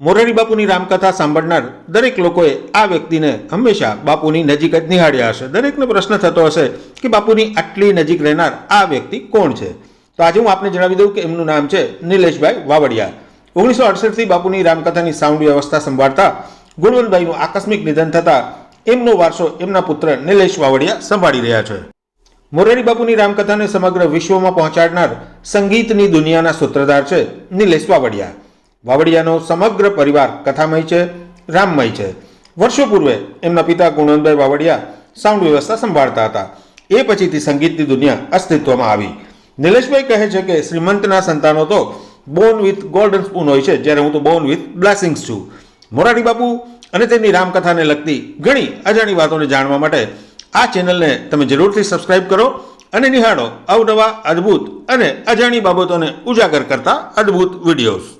મોરારી બાપુની રામકથા સાંભળનાર દરેક લોકોએ આ વ્યક્તિને હંમેશા બાપુની નજીક જ નિહાળ્યા હશે. દરેકને પ્રશ્ન થતો હશે કે બાપુની આટલી નજીક રહેનાર આ વ્યક્તિ કોણ છે? તો આજે હું આપને જણાવી દઉં કે એમનું નામ છે નિલેશભાઈ વાવડિયા. ઓગણીસો અડસઠથી બાપુની રામકથાની સાઉન્ડ વ્યવસ્થા સંભાળતા ગુણવંતભાઈનું આકસ્મિક નિધન થતાં એમનો વારસો એમના પુત્ર નિલેશ વાવડિયા સંભાળી રહ્યા છે. મોરારી બાપુની રામકથાને સમગ્ર વિશ્વમાં પહોંચાડનાર સંગીતની દુનિયાના સૂત્રધાર છે નિલેશ વાવડિયા. વાવડિયાનો સમગ્ર પરિવાર કથામય છે, રામમય છે. વર્ષો પૂર્વે એમના પિતા ગુણવંતભાઈ વાવડિયા સાઉન્ડ વ્યવસ્થા સંભાળતા હતા. એ પછીથી સંગીતની દુનિયા અસ્તિત્વમાં આવી. નિલેશભાઈ કહે છે કે શ્રીમંતના સંતાનો તો બોર્ન વિથ ગોલ્ડન સ્પૂન હોય છે, જ્યારે હું તો બોર્ન વિથ બ્લેસિંગ્સ છું. મોરારી બાપુ અને તેમની રામકથાને લગતી ઘણી અજાણી વાતોને જાણવા માટે આ ચેનલને તમે જરૂરથી સબસ્ક્રાઇબ કરો અને નિહાળો અવનવા અદ્ભુત અને અજાણી બાબતોને ઉજાગર કરતા અદ્ભુત વિડીયોઝ.